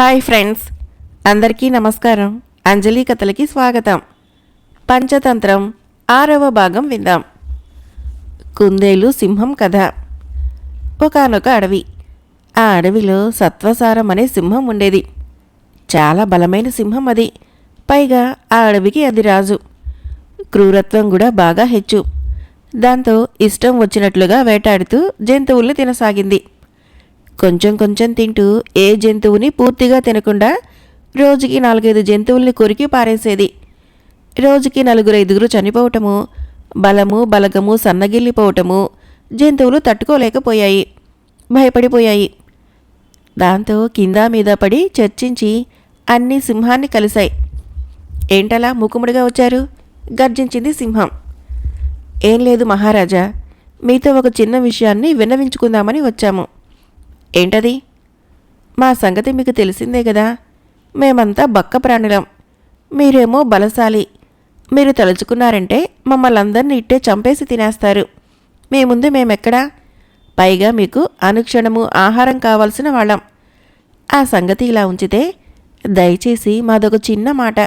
Hi friends అందరికీ నమస్కారం. అంజలి కథలకి స్వాగతం. పంచతంత్రం ఆరవ భాగం విందాం. కుందేలు సింహం కథ. ఒకానొక అడవి. ఆ అడవిలో సత్వసారం అనే సింహం ఉండేది. చాలా బలమైన సింహం అది. పైగా ఆ అడవికి అది రాజు. క్రూరత్వం కూడా బాగా హెచ్చు. దాంతో ఇష్టం వచ్చినట్లుగా వేటాడుతూ జంతువుల్ని తినసాగింది. కొంచెం కొంచెం తింటూ ఏ జంతువుని పూర్తిగా తినకుండా రోజుకి నాలుగైదు జంతువుల్ని కొరికి పారేసేది. రోజుకి నలుగురు ఐదుగురు చనిపోవటము బలము బలగము సన్నగిల్లిపోవటము జంతువులు తట్టుకోలేకపోయాయి భయపడిపోయాయి. దాంతో కింద మీద పడి చర్చించి అన్ని సింహాన్ని కలిశాయి. ఏంటలా మూకుముడిగా వచ్చారు? గర్జించింది సింహం. ఏం లేదు మహారాజా మీతో ఒక చిన్న విషయాన్ని విన్నవించుకుందామని వచ్చాము. ఏంటది? మా సంగతి మీకు తెలిసిందే కదా మేమంతా బక్క ప్రాణులం. మీరేమో బలశాలి. మీరు తలుచుకున్నారంటే మమ్మల్ని అందరినీ ఇట్టే చంపేసి తినేస్తారు. మీ ముందు మేమెక్కడా? పైగా మీకు అనుక్షణము ఆహారం కావాల్సిన వాళ్ళం. ఆ సంగతి ఇలా ఉంచితే దయచేసి మాదొక చిన్న మాట.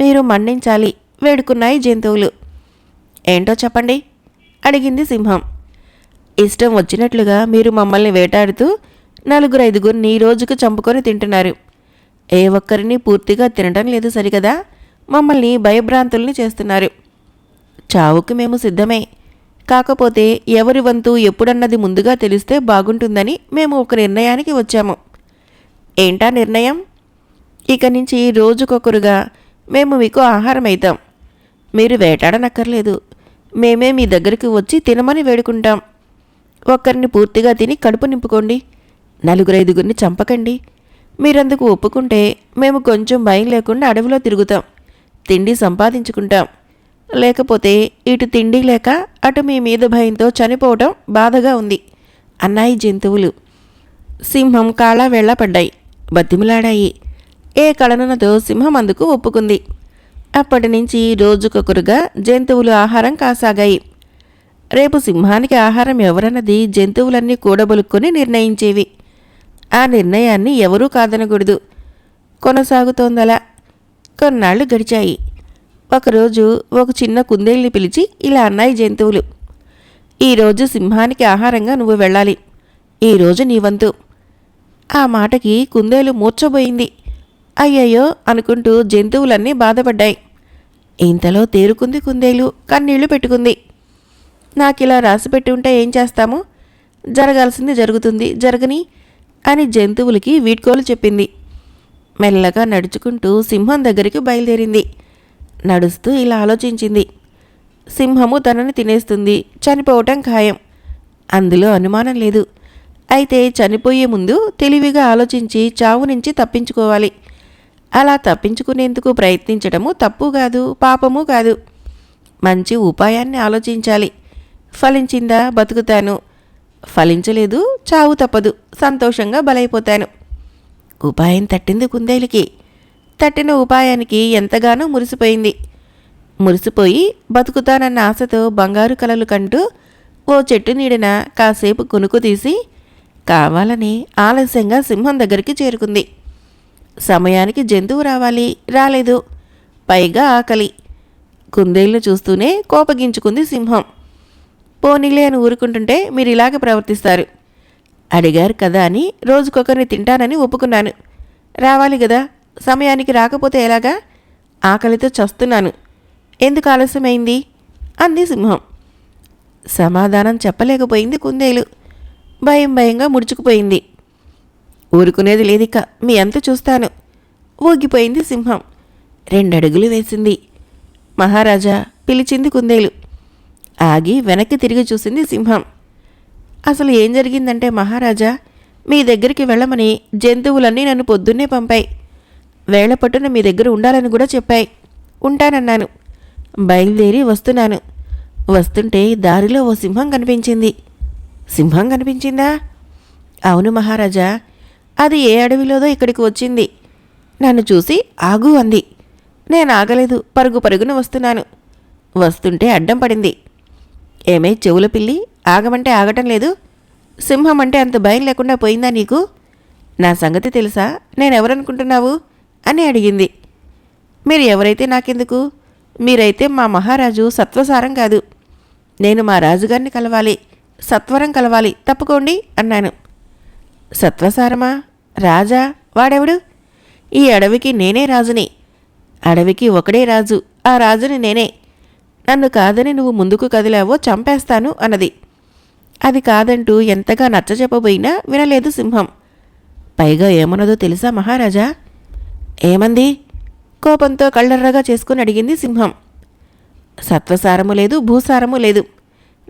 మీరు మన్నించాలి. వేడుకున్నాయి జంతువులు. ఏంటో చెప్పండి? అడిగింది సింహం. ఇష్టం వచ్చినట్లుగా మీరు మమ్మల్ని వేటాడుతూ నలుగురు ఐదుగురిని రోజుకు చంపుకొని తింటున్నారు. ఏ ఒక్కరిని పూర్తిగా తినటం లేదు సరికదా మమ్మల్ని భయభ్రాంతుల్ని చేస్తున్నారు. చావుకు మేము సిద్ధమే. కాకపోతే ఎవరి వంతు ఎప్పుడన్నది ముందుగా తెలిస్తే బాగుంటుందని మేము ఒక నిర్ణయానికి వచ్చాము. ఏంటా నిర్ణయం? ఇక నుంచి రోజుకొకరుగా మేము మీకు ఆహారం అవుతాం మీరు వేటాడనక్కర్లేదు. మేమే మీ దగ్గరికి వచ్చి తినమని వేడుకుంటాం. ఒక్కరిని పూర్తిగా తిని కడుపు నింపుకోండి. నలుగురైదుగురిని చంపకండి. మీరందుకు ఒప్పుకుంటే మేము కొంచెం భయం లేకుండా అడవిలో తిరుగుతాం. తిండి సంపాదించుకుంటాం. లేకపోతే ఇటు తిండి లేక అటు మీ మీద భయంతో చనిపోవటం బాధగా ఉంది. అన్నాయి జంతువులు. సింహం కాళా వెళ్ళ పడ్డాయి. బతిమిలాడాయి. ఏ కళనతో సింహం అందుకు ఒప్పుకుంది. అప్పటి నుంచి రోజుకొకరుగా జంతువులు ఆహారం కాసాగాయి. రేపు సింహానికి ఆహారం ఎవరన్నది జంతువులన్నీ కూడబొలుక్కొని నిర్ణయించేవి. ఆ నిర్ణయాన్ని ఎవరూ కాదనకూడదు. కొనసాగుతోందలా. కొన్నాళ్ళు గడిచాయి. ఒకరోజు ఒక చిన్న కుందేల్ని పిలిచి ఇలా అన్నాయి జంతువులు. ఈరోజు సింహానికి ఆహారంగా నువ్వు వెళ్ళాలి. ఈరోజు నీ వంతు. ఆ మాటకి కుందేలు మూర్చబోయింది అయ్యయ్యో అనుకుంటూ జంతువులన్నీ బాధపడ్డాయి. ఇంతలో తేరుకుంది కుందేలు కన్నీళ్ళు పెట్టుకుంది. నాకిలా రాసిపెట్టి ఉంటే ఏం చేస్తాము? జరగాల్సింది జరుగుతుంది జరగని అని జంతువులకి వీడ్కోలు చెప్పింది. మెల్లగా నడుచుకుంటూ సింహం దగ్గరికి బయలుదేరింది. నడుస్తూ ఇలా ఆలోచించింది. సింహము తనని తినేస్తుంది. చనిపోవటం ఖాయం. అందులో అనుమానం లేదు. అయితే చనిపోయే ముందు తెలివిగా ఆలోచించి చావు నుంచి తప్పించుకోవాలి. అలా తప్పించుకునేందుకు ప్రయత్నించడము తప్పు కాదు పాపము కాదు. మంచి ఉపాయాన్ని ఆలోచించాలి. ఫలించిందా బతుకుతాను. ఫలించలేదు చావు తప్పదు. సంతోషంగా బలైపోతాను. ఉపాయం తట్టింది కుందేలుకి. తట్టిన ఉపాయానికి ఎంతగానో మురిసిపోయింది. మురిసిపోయి బతుకుతానన్న ఆశతో బంగారు కలలు కంటూ ఓ చెట్టు నీడిన కాసేపు కొనుక్కు తీసి కావాలని ఆలస్యంగా సింహం దగ్గరికి చేరుకుంది. సమయానికి జంతువు రావాలి రాలేదు. పైగా ఆకలి. కుందేళ్ళు చూస్తూనే కోపగించుకుంది సింహం. పోనీలే అని ఊరుకుంటుంటే మీరు ఇలాగే ప్రవర్తిస్తారు. అడిగారు కదా అని రోజుకొకరిని తింటానని ఒప్పుకున్నాను. రావాలి కదా సమయానికి రాకపోతే ఎలాగా? ఆకలితో చస్తున్నాను. ఎందుకు ఆలస్యమైంది? అంది సింహం. సమాధానం చెప్పలేకపోయింది కుందేలు. భయం భయంగా ముడుచుకుపోయింది. ఊరుకునేది లేదిక మీ అంత చూస్తాను. ఊగిపోయింది సింహం. రెండడుగులు వేసింది. మహారాజా పిలిచింది కుందేలు. ఆగి వెనక్కి తిరిగి చూసింది సింహం. అసలు ఏం జరిగిందంటే మహారాజా మీ దగ్గరికి వెళ్ళమని జంతువులన్నీ నన్ను పొద్దున్నే పంపాయి. వేళ పట్టున మీ దగ్గర ఉండాలని కూడా చెప్పాయి. ఉంటానన్నాను. బయలుదేరి వస్తున్నాను. వస్తుంటే దారిలో ఓ సింహం కనిపించింది. సింహం కనిపించిందా? అవును మహారాజా అది ఏ అడవిలోదో ఇక్కడికి వచ్చింది. నన్ను చూసి ఆగు అంది. నేను ఆగలేదు. పరుగు పరుగున వస్తున్నాను. వస్తుంటే అడ్డం పడింది. ఏమే చెవుల పిల్లి? ఆగమంటే ఆగటం లేదు. సింహం అంటే అంత భయం లేకుండా పోయిందా నీకు? నా సంగతి తెలుసా? నేనెవరనుకుంటున్నావు? అని అడిగింది. మీరు ఎవరైతే నాకెందుకు? మీరైతే మా మహారాజు సత్వసారం కాదు. నేను మా రాజుగారిని కలవాలి. సత్వరం కలవాలి. తప్పుకోండి అన్నాను. సత్వసారమా? రాజా? వాడెవడు? ఈ అడవికి నేనే రాజుని. అడవికి ఒకడే రాజు. ఆ రాజుని నేనే. నన్ను కాదని నువ్వు ముందుకు కదిలావో చంపేస్తాను అన్నది. అది కాదంటూ ఎంతగా నచ్చజెప్పబోయినా వినలేదు సింహం. పైగా ఏమన్నదో తెలుసా మహారాజా? ఏమంది? కోపంతో కళ్ళర్రగా చేసుకుని అడిగింది సింహం. సత్వసారము లేదు భూసారము లేదు.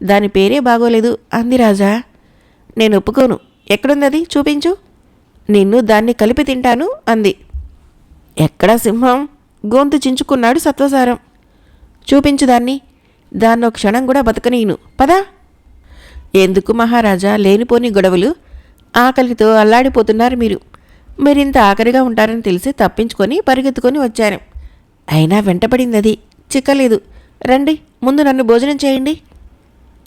దాని పేరే బాగోలేదు. అంది రాజా. నేను ఒప్పుకోను. ఎక్కడుందది? చూపించు. నిన్ను దాన్ని కలిపి తింటాను అంది. ఎక్కడా సింహం? గొంతు చించుకున్నాడు సత్వసారం. చూపించు దాన్ని. దాన్నో క్షణం కూడా బతకనీను పదా. ఎందుకు మహారాజా లేనిపోని గొడవలు? ఆకలితో అల్లాడిపోతున్నారు మీరు. మీరింత ఆఖరిగా ఉంటారని తెలిసి తప్పించుకొని పరిగెత్తుకొని వచ్చాను. అయినా వెంటపడింది అది చిక్కలేదు. రండి ముందు నన్ను భోజనం చేయండి.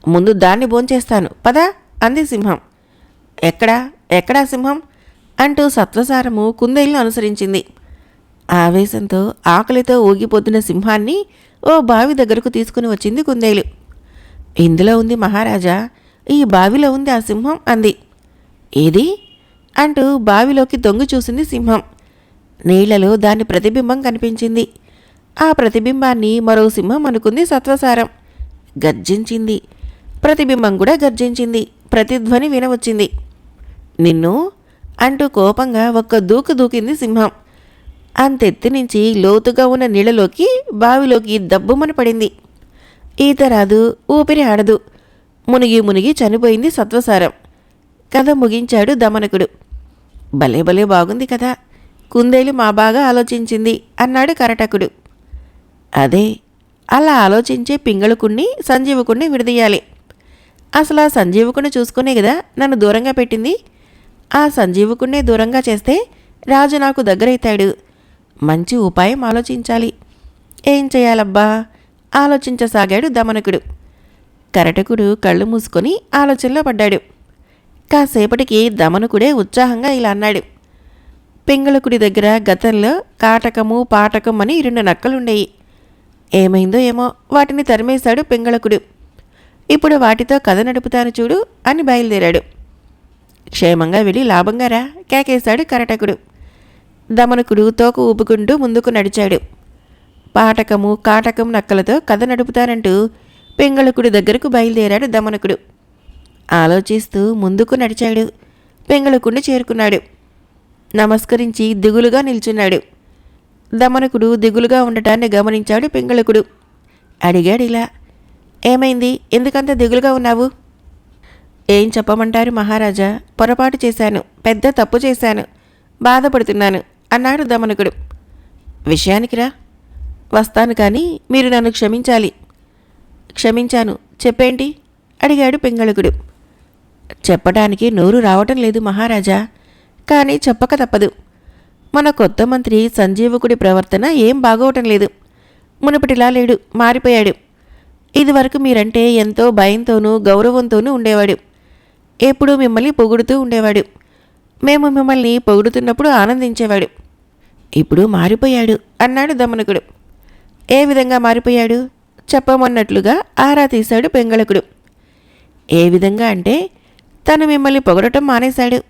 ముందు దాన్ని భోంచేస్తాను. పదా అంది సింహం. ఎక్కడా? ఎక్కడా సింహం? అంటూ సత్వసారము కుందేలను అనుసరించింది. ఆవేశంతో ఆకలితో ఊగిపోతున్న సింహాన్ని ఓ బావి దగ్గరకు తీసుకుని వచ్చింది కుందేలు. ఇందులో ఉంది మహారాజా ఈ బావిలో ఉంది ఆ సింహం అంది. ఏది? అంటూ బావిలోకి దొంగి చూసింది సింహం. నీళ్ళలో దాని ప్రతిబింబం కనిపించింది. ఆ ప్రతిబింబాన్ని మరో సింహం అనుకుంది సత్వసారం. గర్జించింది. ప్రతిబింబం కూడా గర్జించింది. ప్రతిధ్వని వినవచ్చింది. నిన్ను? అంటూ కోపంగా ఒక్క దూకు దూకింది సింహం. అంతెత్తి నుంచి లోతుగా ఉన్న నీళ్ళలోకి బావిలోకి దబ్బుమని పడింది. ఈత రాదు ఊపిరి ఆడదు. మునిగి మునిగి చనిపోయింది సత్వసారం. కథ ముగించాడు దమనకుడు. భలే భలే బాగుంది కదా కుందేలు మా బాగా ఆలోచించింది అన్నాడు కరటకుడు. అదే అలా ఆలోచించే పింగళకుణ్ణి సంజీవకుణ్ణి విడదీయాలి. అసలు ఆ సంజీవకుణ్ణి చూసుకునే కదా నన్ను దూరంగా పెట్టింది. ఆ సంజీవకుణ్ణే దూరంగా చేస్తే రాజు నాకు దగ్గరైతాడు. మంచి ఉపాయం ఆలోచించాలి. ఏం చేయాలబ్బా? ఆలోచించసాగాడు దమనకుడు. కరటకుడు కళ్ళు మూసుకొని ఆలోచనలో పడ్డాడు. కాసేపటికి దమనకుడే ఉత్సాహంగా ఇలా అన్నాడు. పింగళకుడి దగ్గర గతంలో కాటకము పాటకం అని రెండు నక్కలుండేవి ఏమైందో ఏమో వాటిని తరిమేశాడు పింగళకుడు ఇప్పుడు వాటితో కథ నడుపుతాను చూడు అని బయలుదేరాడు. క్షేమంగా వెళ్ళి లాభంగా రా కేకేశాడు కరటకుడు. దమనకుడు తోక ఊపుకుంటూ ముందుకు నడిచాడు. పాటకము కాటకం నక్కలతో కథ నడుపుతానంటూ పెంగళకుడి దగ్గరకు బయలుదేరాడు దమనకుడు. ఆలోచిస్తూ ముందుకు నడిచాడు. పెంగళకుడిని చేరుకున్నాడు. నమస్కరించి దిగులుగా నిల్చున్నాడు. దమనకుడు దిగులుగా ఉండటాన్ని గమనించాడు పెంగళకుడు. అడిగాడు ఇలా ఏమైంది? ఎందుకంత దిగులుగా ఉన్నావు? ఏం చెప్పమంటారు మహారాజా? పొరపాటు చేశాను. పెద్ద తప్పు చేశాను. బాధపడుతున్నాను. అన్నాడు దమనకుడు విషయానికిరా వస్తాను కానీ మీరు నన్ను క్షమించాలి. క్షమించాను. చెప్పేంటి? అడిగాడు పింగళకుడు. చెప్పడానికి నోరు రావటం లేదు మహారాజా. కానీ చెప్పక తప్పదు. మన కొత్త మంత్రి సంజీవకుడి ప్రవర్తన ఏం బాగోవటం లేదు. మునుపటిలా లేడు మారిపోయాడు. ఇదివరకు మీరంటే ఎంతో భయంతోనూ గౌరవంతోనూ ఉండేవాడు. ఎప్పుడూ మిమ్మల్ని పొగుడుతూ ఉండేవాడు. మేము మిమ్మల్ని పొగుడుతున్నప్పుడు ఆనందించేవాడు. ఇప్పుడు మారిపోయాడు అన్నాడు దమనకుడు. ఏ విధంగా మారిపోయాడు? చెప్పమన్నట్లుగా ఆరా తీశాడు పెంగళకుడు. ఏ విధంగా అంటే తను మిమ్మల్ని పొగడటం మానేశాడు.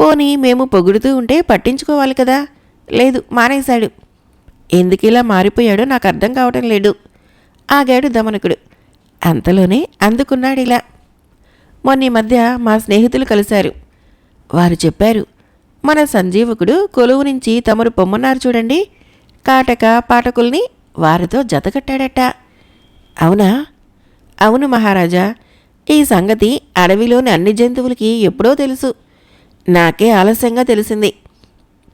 పోనీ మేము పొగుడుతూ ఉంటే పట్టించుకోవాలి కదా? లేదు మానేశాడు. ఇలా మారిపోయాడో నాకు అర్థం కావటం లేదు ఆగాడు దమనకుడు. అంతలోనే అందుకున్నాడు ఇలా. మొన్న ఈ మధ్య మా స్నేహితులు కలిశారు. వారు చెప్పారు మన సంజీవకుడు కొలువు నుంచి తమరు పొమ్మన్నారు చూడండి. కాటక పాఠకుల్ని వారితో జతకట్టాడట అవునా? అవును మహారాజా. ఈ సంగతి అడవిలోని అన్ని జంతువులకి ఎప్పుడో తెలుసు. నాకే ఆలస్యంగా తెలిసింది.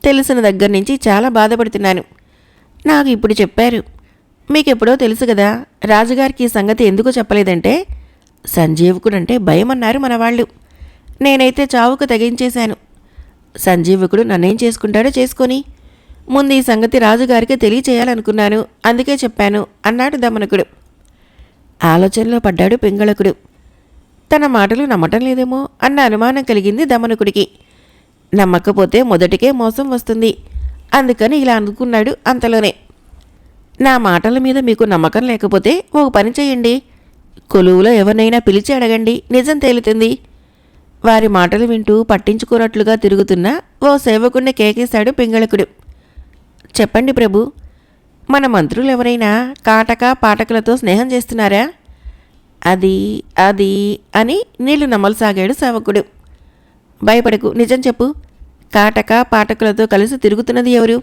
తెలిసిన దగ్గర నుంచి చాలా బాధపడుతున్నాను. నాకు ఇప్పుడు చెప్పారు. మీకెప్పుడో తెలుసు కదా రాజుగారికి ఈ సంగతి ఎందుకు చెప్పలేదంటే సంజీవకుడంటే భయం అన్నారు మన వాళ్ళు నేనైతే చావుకు తెగించేశాను. సంజీవకుడు నన్నేం చేసుకుంటాడో చేసుకొని. ముందు ఈ సంగతి రాజుగారికి తెలియచేయాలనుకున్నాను. అందుకే చెప్పాను అన్నాడు దమనకుడు. ఆలోచనలో పడ్డాడు పింగళకుడు. తన మాటలు నమ్మటం లేదేమో అన్న అనుమానం కలిగింది దమనకుడికి. నమ్మకపోతే మొదటికే మోసం వస్తుంది. అందుకని ఇలా అనుకున్నాడు అంతలోనే. నా మాటల మీద మీకు నమ్మకం లేకపోతే ఓ పని చేయండి. కొలువులో ఎవరినైనా పిలిచి అడగండి. నిజం తేలుతుంది. వారి మాటలు వింటూ పట్టించుకున్నట్లుగా తిరుగుతున్న ఓ సేవకుణ్ణి కేకేశాడు పింగళకుడు. చెప్పండి ప్రభు మన మంత్రులు ఎవరైనా కాటక పాటకులతో స్నేహం చేస్తున్నారా? అది అది అని నీళ్ళు నమ్మలసాగాడు సేవకుడు. భయపడకు నిజం చెప్పు. కాటక పాఠకులతో కలిసి తిరుగుతున్నది ఎవరు?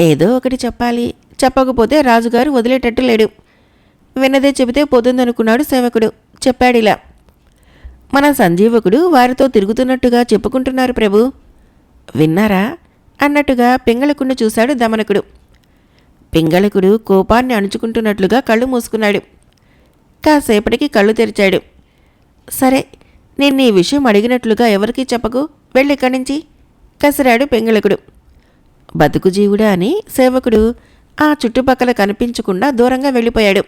ఏదో ఒకటి చెప్పాలి. చెప్పకపోతే రాజుగారు వదిలేటట్టు లేడు. విన్నదే చెబితే పోతుందనుకున్నాడు సేవకుడు. చెప్పాడిలా. మన సంజీవకుడు వారితో తిరుగుతున్నట్టుగా చెప్పుకుంటున్నారు ప్రభు. విన్నారా? అన్నట్టుగా పింగళకుడిని చూశాడు దమనకుడు. పింగళకుడు కోపాన్ని అణుచుకుంటున్నట్లుగా కళ్ళు మూసుకున్నాడు. కాసేపటికి కళ్ళు తెరిచాడు. సరే నేను ఈ విషయం అడిగినట్లుగా ఎవరికీ చెప్పకు? వెళ్ళిక్కడి నుంచి కసిరాడు పెంగళకుడు. బతుకు జీవుడా అని సేవకుడు ఆ చుట్టుపక్కల కనిపించకుండా దూరంగా వెళ్ళిపోయాడు.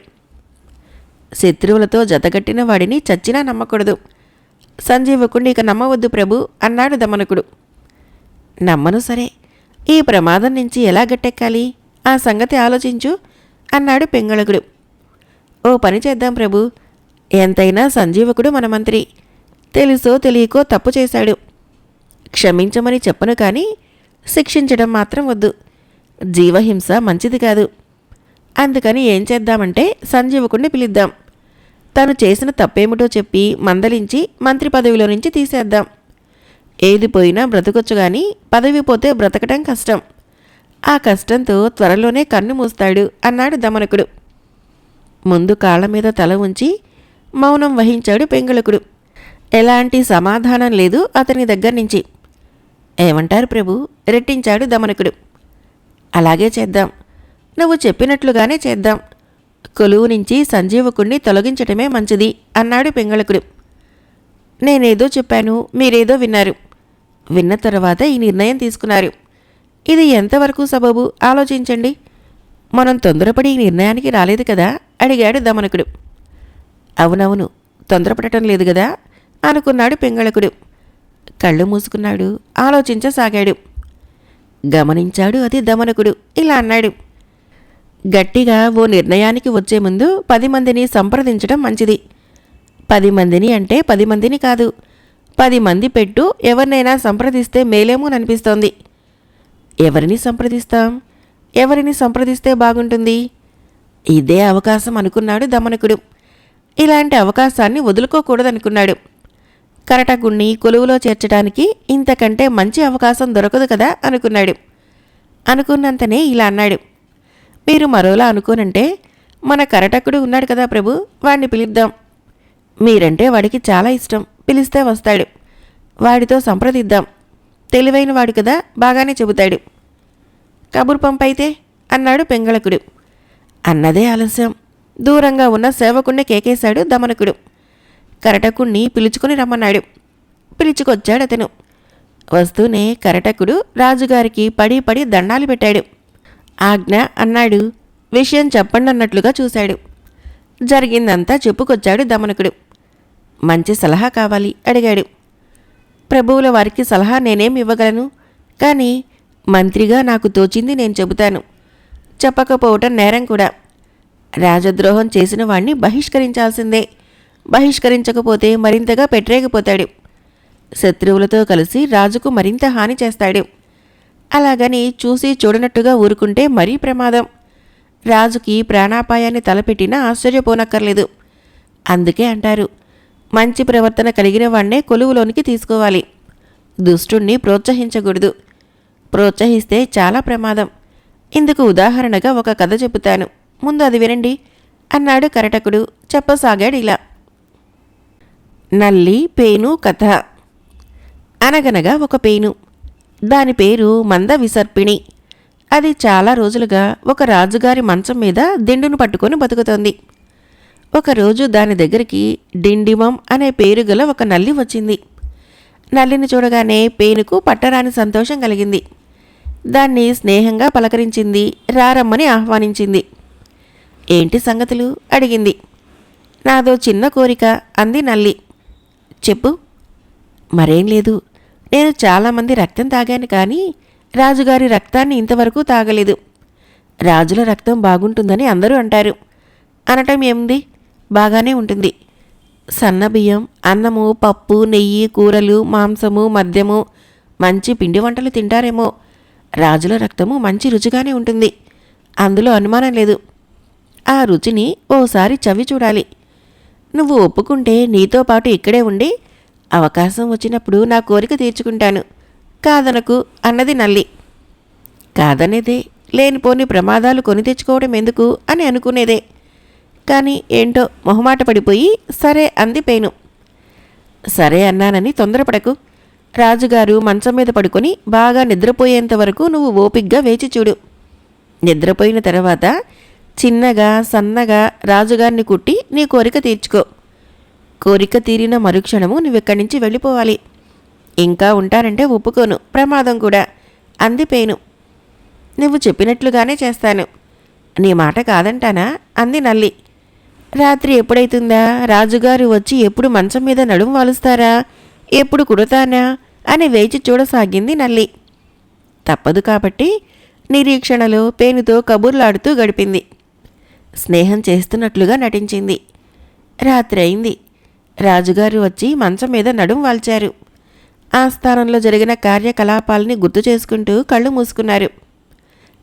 శత్రువులతో జతగట్టిన వాడిని చచ్చినా నమ్మకూడదు. సంజీవకుణ్ణి ఇక నమ్మవద్దు ప్రభు అన్నాడు దమనకుడు. నమ్మను సరే ఈ ప్రమాదం నుంచి ఎలా గట్టెక్కాలి? ఆ సంగతి ఆలోచించు అన్నాడు పెంగళకుడు. ఓ పని చేద్దాం ప్రభు ఎంతైనా సంజీవకుడు మన మంత్రి. తెలుసో తెలియకో తప్పు చేశాడు. క్షమించమని చెప్పను కానీ శిక్షించడం మాత్రం వద్దు. జీవహింస మంచిది కాదు. అందుకని ఏం చేద్దామంటే సంజీవకుడిని పిలుద్దాం. తను చేసిన తప్పేమిటో చెప్పి మందలించి మంత్రి పదవిలో నుంచి తీసేద్దాం. ఏది పోయినా బ్రతకొచ్చు కానీ పదవి పోతే బ్రతకటం కష్టం. ఆ కష్టంతో త్వరలోనే కన్ను మూస్తాడు అన్నాడు దమనకుడు. ముందు కాళ్ళ మీద తల ఉంచి మౌనం వహించాడు పెంగళకుడు. ఎలాంటి సమాధానం లేదు అతని దగ్గర నుంచి. ఏమంటారు ప్రభు? రెట్టించాడు దమనకుడు. అలాగే చేద్దాం. నువ్వు చెప్పినట్లుగానే చేద్దాం. కొలువు నుంచి సంజీవకుణ్ణి తొలగించటమే మంచిది అన్నాడు పెంగళకుడు. నేనేదో చెప్పాను మీరేదో విన్నారు. విన్న తర్వాత ఈ నిర్ణయం తీసుకున్నారు. ఇది ఎంతవరకు సబబు? ఆలోచించండి. మనం తొందరపడి ఈ నిర్ణయానికి రాలేదు కదా? అడిగాడు దమనకుడు. అవునవును తొందరపడటం లేదు కదా? అనుకున్నాడు పెంగళకుడు. కళ్ళు మూసుకున్నాడు ఆలోచించసాగాడు. గమనించాడు అది దమనకుడు ఇలా అన్నాడు. గట్టిగా ఓ నిర్ణయానికి వచ్చే ముందు పది మందిని సంప్రదించడం మంచిది. పది మందిని అంటే పది మందిని కాదు. పది మంది పెట్టు ఎవరినైనా సంప్రదిస్తే మేలేమోననిపిస్తోంది. ఎవరిని సంప్రదిస్తాం? ఎవరిని సంప్రదిస్తే బాగుంటుంది? ఇదే అవకాశం అనుకున్నాడు దమనకుడు. ఇలాంటి అవకాశాన్ని వదులుకోకూడదనుకున్నాడు. కరటగుణ్ణి కొలువులో చేర్చడానికి ఇంతకంటే మంచి అవకాశం దొరకదు కదా అనుకున్నాడు. అనుకున్నంతనే ఇలా అన్నాడు. మీరు మరోలా అనుకోనంటే మన కరటకుడు ఉన్నాడు కదా ప్రభు వాడిని పిలుద్దాం. మీరంటే వాడికి చాలా ఇష్టం పిలిస్తే వస్తాడు. వాడితో సంప్రదిద్దాం. తెలివైన వాడు కదా బాగానే చెబుతాడు. కబురు పంపైతే అన్నాడు పెంగళకుడు. అన్నదే ఆలస్యం. దూరంగా ఉన్న సేవకుణ్ణి కేకేశాడు దమనకుడు. కరటకుణ్ణి పిలుచుకుని రమ్మన్నాడు. పిలుచుకొచ్చాడు అతను వస్తూనే కరటకుడు రాజుగారికి పడి పడి దండాలు పెట్టాడు. ఆజ్ఞ అన్నాడు. విషయం చెప్పండి అన్నట్లుగా చూశాడు. జరిగిందంతా చెప్పుకొచ్చాడు దమనకుడు. మంచి సలహా కావాలి అడిగాడు. ప్రభువుల వారికి సలహా నేనేం ఇవ్వగలను? కానీ మంత్రిగా నాకు తోచింది నేను చెబుతాను. చెప్పకపోవటం నేరం కూడా. రాజద్రోహం చేసిన వాణ్ణి బహిష్కరించాల్సిందే. బహిష్కరించకపోతే మరింతగా పెట్టరేగిపోతాడు. శత్రువులతో కలిసి రాజుకు మరింత హాని చేస్తాడు. అలాగని చూసి చూడనట్టుగా ఊరుకుంటే మరీ ప్రమాదం. రాజుకి ప్రాణాపాయాన్ని తలపెట్టినా ఆశ్చర్యపోనక్కర్లేదు. అందుకే అంటారు మంచి ప్రవర్తన కలిగిన వాణ్ణే కొలువులోనికి తీసుకోవాలి. దుష్టుణ్ణి ప్రోత్సహించకూడదు. ప్రోత్సహిస్తే చాలా ప్రమాదం. ఇందుకు ఉదాహరణగా ఒక కథ చెబుతాను. ముందు అది వినండి. అన్నాడు కరటకుడు చెప్పసాగాడు ఇలా. నల్లి పేను కథ. అనగనగా ఒక పేను. దాని పేరు మంద విసర్పిణి అది చాలా రోజులుగా ఒక రాజుగారి మంచం మీద దిండును పట్టుకొని బతుకుతోంది. ఒకరోజు దాని దగ్గరికి డిండిమం అనే పేరు గల ఒక నల్లి వచ్చింది. నల్లిని చూడగానే పేనుకు పట్టరాని సంతోషం కలిగింది. దాన్ని స్నేహంగా పలకరించింది రారమ్మని ఆహ్వానించింది. ఏంటి సంగతులు? అడిగింది. నాదో చిన్న కోరిక అంది నల్లి. చెప్పు. మరేం లేదు. నేను చాలామంది రక్తం తాగాను కానీ రాజుగారి రక్తాన్ని ఇంతవరకు తాగలేదు. రాజుల రక్తం బాగుంటుందని అందరూ అంటారు. అనటం ఏముంది? బాగానే ఉంటుంది. సన్నబియ్యం అన్నము పప్పు నెయ్యి కూరలు మాంసము మద్యము మంచి పిండి వంటలు తింటారేమో. రాజుల రక్తము మంచి రుచిగానే ఉంటుంది. అందులో అనుమానం లేదు. ఆ రుచిని ఓసారి చవి చూడాలి. నువ్వు ఒప్పుకుంటే నీతో పాటు ఇక్కడే ఉండి అవకాశం వచ్చినప్పుడు నా కోరిక తీర్చుకుంటాను. కాదనకు అన్నది నల్లి. కాదనేదే లేనిపోని ప్రమాదాలు కొని తెచ్చుకోవడం ఎందుకు అని అనుకునేదే. కానీ ఏంటో మొహమాట పడిపోయి సరే అంది పేను. సరే అన్నానని తొందరపడకు. రాజుగారు మంచం మీద పడుకొని బాగా నిద్రపోయేంత వరకు నువ్వు ఓపిగ్గా వేచి చూడు. నిద్రపోయిన తర్వాత చిన్నగా సన్నగా రాజుగారిని కుట్టి నీ కోరిక తీర్చుకో. కోరిక తీరిన మరుక్షణము నువ్వెక్కడి నుంచి వెళ్ళిపోవాలి. ఇంకా ఉంటారంటే ఒప్పుకోను ప్రమాదం కూడా. అంది పేను. నువ్వు చెప్పినట్లుగానే చేస్తాను. నీ మాట కాదంటానా? అంది నల్లి. రాత్రి ఎప్పుడైతుందా? రాజుగారు వచ్చి ఎప్పుడు మంచం మీద నడుము వాలుస్తారా? ఎప్పుడు కుడతానా? అని వేచి చూడసాగింది నల్లి. తప్పదు కాబట్టి నిరీక్షణలో పేనుతో కబుర్లాడుతూ గడిపింది. స్నేహం చేస్తున్నట్లుగా నటించింది. రాత్రి అయింది. రాజుగారు వచ్చి మంచం మీద నడుం వాల్చారు. ఆ స్థానంలో జరిగిన కార్యకలాపాలని గుర్తు చేసుకుంటూ కళ్ళు మూసుకున్నారు.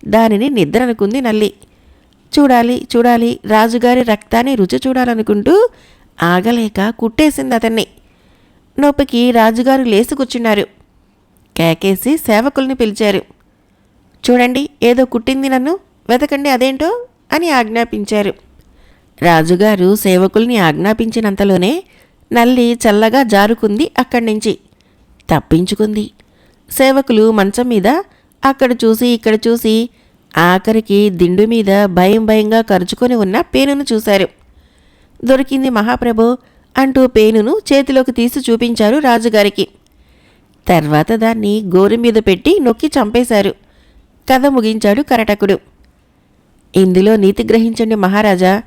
దానిని నిద్ర అనుకుంది నల్లి. చూడాలి చూడాలి రాజుగారి రక్తాన్ని రుచి చూడాలనుకుంటూ ఆగలేక కుట్టేసింది అతన్ని. నొప్పికి రాజుగారు లేచి కూర్చున్నారు. కేకేసి సేవకుల్ని పిలిచారు. చూడండి ఏదో కుట్టింది నన్ను వెతకండి అదేంటో అని ఆజ్ఞాపించారు. రాజుగారు సేవకుల్ని ఆజ్ఞాపించినంతలోనే నల్లి చల్లగా జారుకుంది అక్కడి నుంచి తప్పించుకుంది. సేవకులు మంచం మీద అక్కడ చూసి ఇక్కడ చూసి ఆఖరికి దిండు మీద భయం భయంగా కరుచుకొని ఉన్న పేనును చూశారు. దొరికింది మహాప్రభు అంటూ పేనును చేతిలోకి తీసి చూపించారు రాజుగారికి. తర్వాత దాన్ని గోరు మీద పెట్టి నొక్కి చంపేశారు. కథ ముగించాడు కరటకుడు. ఇందులో నీతి గ్రహించండి మహారాజా.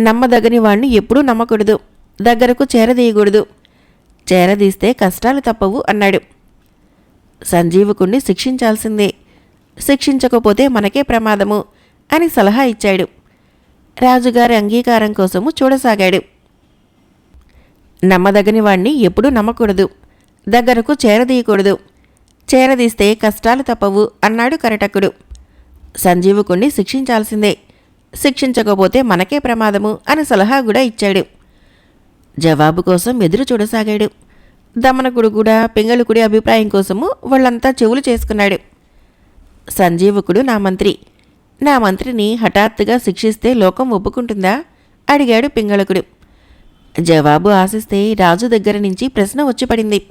నమ్మదగని వాణ్ణి ఎప్పుడూ నమ్మకూడదు. దగ్గరకు చేరదీయకూడదు. చేరదీస్తే కష్టాలు తప్పవు అన్నాడు. సంజీవకుణ్ణి శిక్షించాల్సిందే. శిక్షించకపోతే మనకే ప్రమాదము అని సలహా ఇచ్చాడు. రాజుగారి అంగీకారం కోసము చూడసాగాడు. నమ్మదగని వాణ్ణి ఎప్పుడూ నమ్మకూడదు. దగ్గరకు చేరదీయకూడదు. చేరదీస్తే కష్టాలు తప్పవు అన్నాడు కరటకుడు. సంజీవకుణ్ణి శిక్షించాల్సిందే. శిక్షించకపోతే మనకే ప్రమాదము అని సలహా కూడా ఇచ్చాడు. జవాబు కోసం ఎదురు చూడసాగాడు. దమనకుడు కూడా పింగళుకుడి అభిప్రాయం కోసము వాళ్ళంతా చెవులు చేసుకున్నాడు. సంజీవకుడు నా మంత్రి నా మంత్రిని హఠాత్తుగా శిక్షిస్తే లోకం ఒప్పుకుంటుందా? అడిగాడు పింగళకుడు. జవాబు ఆశిస్తే రాజు దగ్గర నుంచి ప్రశ్న వచ్చిపడింది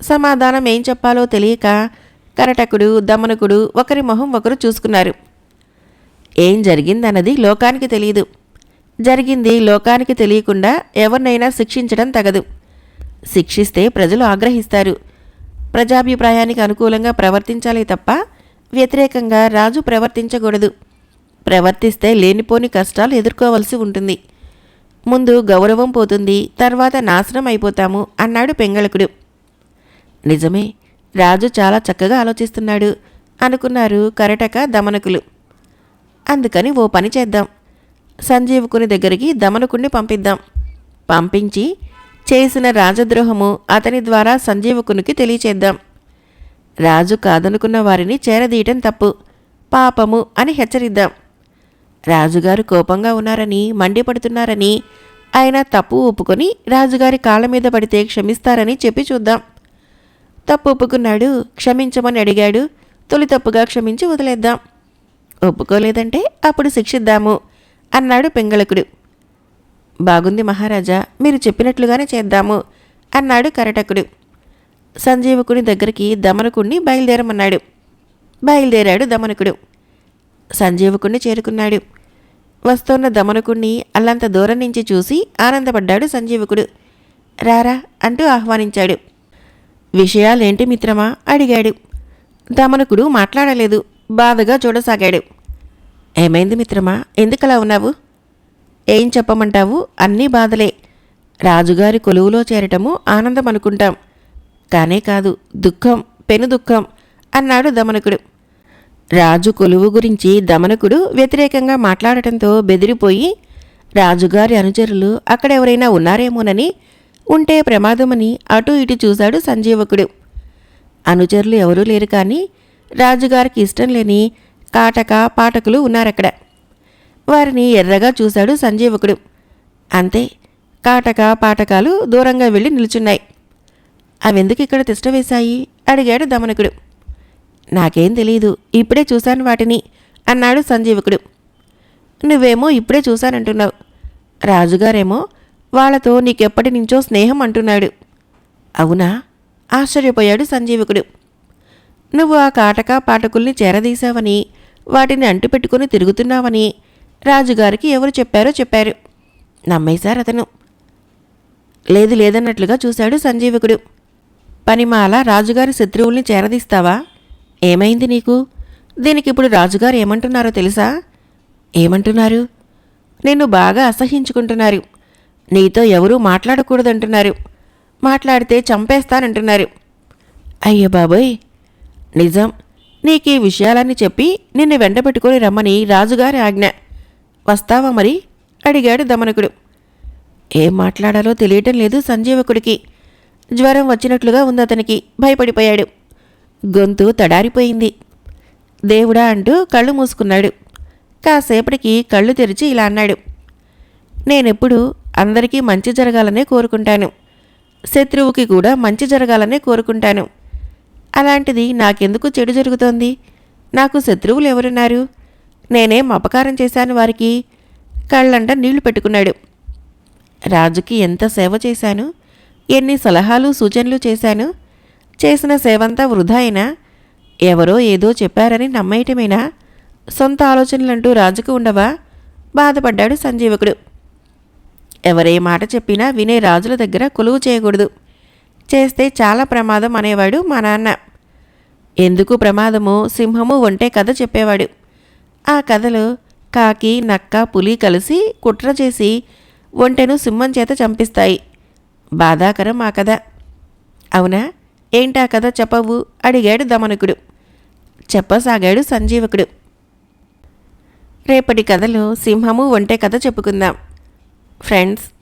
సమాధానం ఏం చెప్పాలో తెలియక కరటకుడు దమనకుడు ఒకరి మొహం ఒకరు చూసుకున్నారు. ఏం జరిగిందన్నది లోకానికి తెలియదు. జరిగింది లోకానికి తెలియకుండా ఎవరినైనా శిక్షించడం తగదు. శిక్షిస్తే ప్రజలు ఆగ్రహిస్తారు. ప్రజాభిప్రాయానికి అనుకూలంగా ప్రవర్తించాలి తప్ప వ్యతిరేకంగా రాజు ప్రవర్తించకూడదు. ప్రవర్తిస్తే లేనిపోని కష్టాలు ఎదుర్కోవలసి ఉంటుంది. ముందు గౌరవం పోతుంది తర్వాత నాశనం అయిపోతాము అన్నాడు పెంగళకుడు. నిజమే రాజు చాలా చక్కగా ఆలోచిస్తున్నాడు అనుకున్నారు కరటక దమనకులు. అందుకని ఓ పని చేద్దాం. సంజీవకుని దగ్గరికి దమనకుణ్ణి పంపిద్దాం. పంపించి చేసిన రాజద్రోహము అతని ద్వారా సంజీవకునికి తెలియచేద్దాం. రాజు కాదనుకున్న వారిని చేరదీయటం తప్పు. పాపము అని హెచ్చరిద్దాం. రాజుగారు కోపంగా ఉన్నారని మండిపడుతున్నారని ఆయన తప్పు ఒప్పుకొని రాజుగారి కాళ్ళ మీద పడితే క్షమిస్తారని చెప్పి చూద్దాం. తప్పు ఒప్పుకున్నాడు క్షమించమని అడిగాడు తొలి తప్పుగా క్షమించి వదిలేద్దాం. ఒప్పుకోలేదంటే అప్పుడు శిక్షిద్దాము. అన్నాడు పెంగళకుడు. బాగుంది మహారాజా మీరు చెప్పినట్లుగానే చేద్దాము అన్నాడు కరటకుడు. సంజీవకుని దగ్గరికి దమనకుణ్ణి బయలుదేరమన్నాడు. బయలుదేరాడు దమనకుడు. సంజీవకుణ్ణి చేరుకున్నాడు. వస్తోన్న దమనకుణ్ణి అల్లంత దూరం నుంచి చూసి ఆనందపడ్డాడు సంజీవకుడు. రారా అంటూ ఆహ్వానించాడు. విషయాలేంటి మిత్రమా? అడిగాడు. దమనకుడు మాట్లాడలేదు. బాధగా చూడసాగాడు. ఏమైంది మిత్రమా? ఎందుకలా ఉన్నావు? ఏం చెప్పమంటావు? అన్నీ బాధలే. రాజుగారి కొలువులో చేరటము ఆనందం అనుకుంటాం. కానే కాదు దుఃఖం పెను దుఃఖం అన్నాడు దమనకుడు. రాజు కొలువు గురించి దమనకుడు వ్యతిరేకంగా మాట్లాడటంతో బెదిరిపోయి రాజుగారి అనుచరులు అక్కడెవరైనా ఉన్నారేమోనని ఉంటే ప్రమాదమని అటూ ఇటు చూశాడు సంజీవకుడు. అనుచరులు ఎవరూ లేరు కానీ రాజుగారికి ఇష్టం లేని కాటక పాఠకులు ఉన్నారక్కడ. వారిని ఎర్రగా చూశాడు సంజీవకుడు. అంతే కాటక పాటకాలు దూరంగా వెళ్ళి నిల్చున్నాయి. అవెందుకు ఇక్కడ తిష్టవేశాయి అడిగాడు దమనకుడు. నాకేం తెలియదు ఇప్పుడే చూశాను వాటిని అన్నాడు సంజీవకుడు. నువ్వేమో ఇప్పుడే చూశానంటున్నావు. రాజుగారేమో వాళ్ళతో నీకెప్పటి నుంచో స్నేహం అంటున్నాడు. అవునా? ఆశ్చర్యపోయాడు సంజీవకుడు. నువ్వు ఆ కాటక పాఠకుల్ని చేరదీశావని వాటిని అంటుపెట్టుకుని తిరుగుతున్నావని రాజుగారికి ఎవరు చెప్పారో చెప్పారు. నమ్మేశారు అతను. లేదు లేదన్నట్లుగా చూశాడు సంజీవకుడు. పనిమాల రాజుగారి శత్రువుల్ని చేరదీస్తావా? ఏమైంది నీకు? దీనికిప్పుడు రాజుగారు ఏమంటున్నారో తెలుసా? ఏమంటున్నారు? నిన్ను బాగా అసహించుకుంటున్నారు. నీతో ఎవరూ మాట్లాడకూడదంటున్నారు. మాట్లాడితే చంపేస్తానంటున్నారు. అయ్య బాబోయ్ నిజం. నీకీ విషయాలన్నీ చెప్పి నిన్ను వెంటబెట్టుకుని రమ్మని రాజుగారి ఆజ్ఞ. వస్తావా మరి? అడిగాడు దమనకుడు. ఏం మాట్లాడాలో తెలియటం లేదు సంజీవకుడికి. జ్వరం వచ్చినట్లుగా ఉంది అతనికి. భయపడిపోయాడు. గొంతు తడారిపోయింది. దేవుడా అంటూ కళ్ళు మూసుకున్నాడు. కాసేపటికి కళ్ళు తెరిచి ఇలా అన్నాడు. నేనెప్పుడు అందరికీ మంచి జరగాలనే కోరుకుంటాను. శత్రువుకి కూడా మంచి జరగాలనే కోరుకుంటాను. అలాంటిది నాకెందుకు చెడు జరుగుతోంది? నాకు శత్రువులు ఎవరున్నారు? నేనేం అపకారం చేశాను వారికి. కళ్ళంట నీళ్ళు పెట్టుకున్నాడు. రాజుకి ఎంత సేవ చేశాను? ఎన్ని సలహాలు సూచనలు చేశాను? చేసిన సేవంతా వృధా అయినా? ఎవరో ఏదో చెప్పారని నమ్మేయటమేనా? సొంత ఆలోచనలంటూ రాజుకు ఉండవా? బాధపడ్డాడు సంజీవకుడు. ఎవరే మాట చెప్పినా వినే రాజుల దగ్గర కొలువు చేయకూడదు. చేస్తే చాలా ప్రమాదం అనేవాడు మా నాన్న. ఎందుకు ప్రమాదము? సింహము ఒంటే కథ చెప్పేవాడు. ఆ కథలో కాకి నక్క పులి కలిసి కుట్ర చేసి ఒంటెను సింహం చేత చంపిస్తాయి. బాధాకరం ఆ కథ. అవునా? ఏంటా కథ చెప్పవు? అడిగాడు దమనకుడు. చెప్పసాగాడు సంజీవకుడు. రేపటి కథలో సింహము ఒంటే కథ చెప్పుకుందాం. ఫ్రెండ్స్